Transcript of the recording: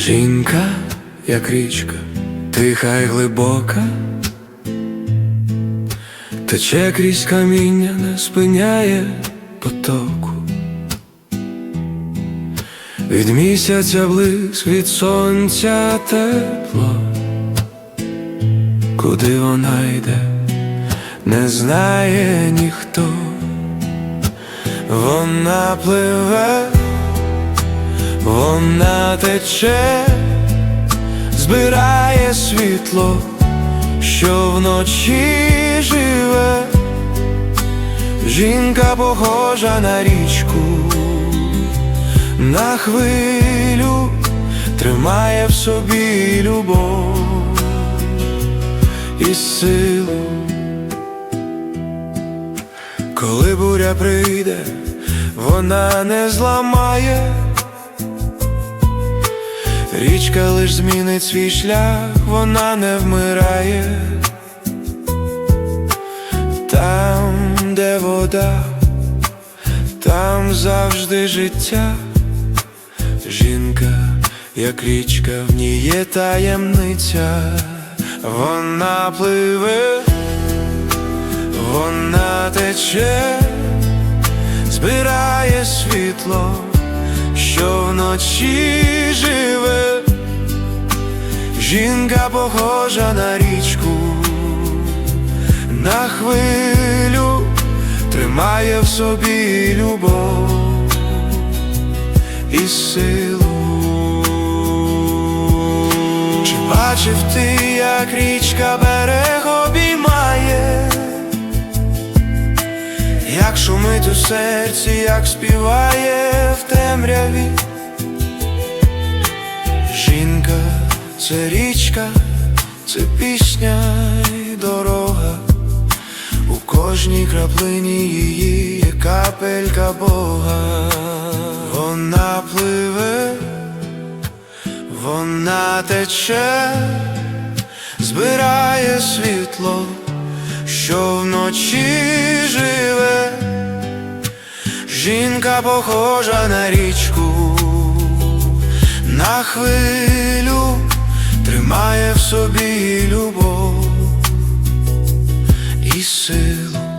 Жінка, як річка, тиха й глибока, тече крізь каміння, не спиняє потоку. Від місяця блиск, від сонця тепло, куди вона йде, не знає ніхто, вона пливе. Вона тече, збирає світло, що вночі живе, жінка похожа на річку, на хвилю тримає в собі любов і силу. Коли буря прийде, вона не зламає. Річка лиш змінить свій шлях, вона не вмирає. Там, де вода, там завжди життя. Жінка, як річка, в ній є таємниця, вона пливе, вона тече, збирає світло що вночі живе, жінка похожа на річку, на хвилю тримає в собі любов і силу. Чи бачив ти, як річка берег обіймає? Як шумить у серці, як співає в темряві Жінка це річка, це пісня й дорога, у кожній краплині її є капелька Бога, вона пливе, вона тече, збирає світло що вночі живе, жінка похожа на річку, на хвилю тримає в собі любов і силу.